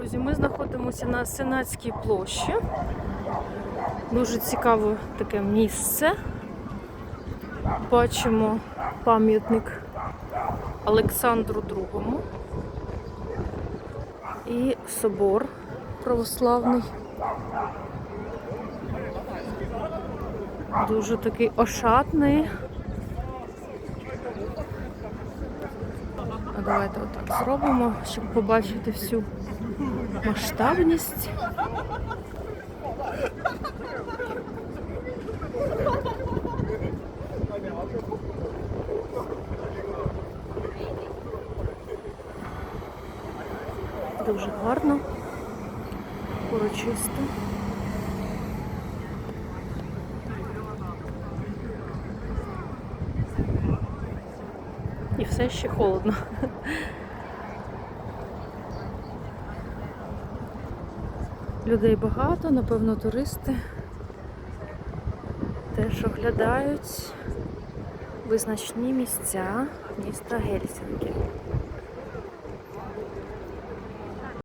друзі, ми знаходимося на Сенатській площі. Дуже цікаве таке місце. Бачимо пам'ятник Олександру II і собор православний. Дуже такий ошатний. А давайте отак зробимо, щоб побачити всю масштабність. Дуже гарно, урочисто. І все ще холодно. Людей багато, напевно, туристи теж оглядають визначні місця міста Гельсінки.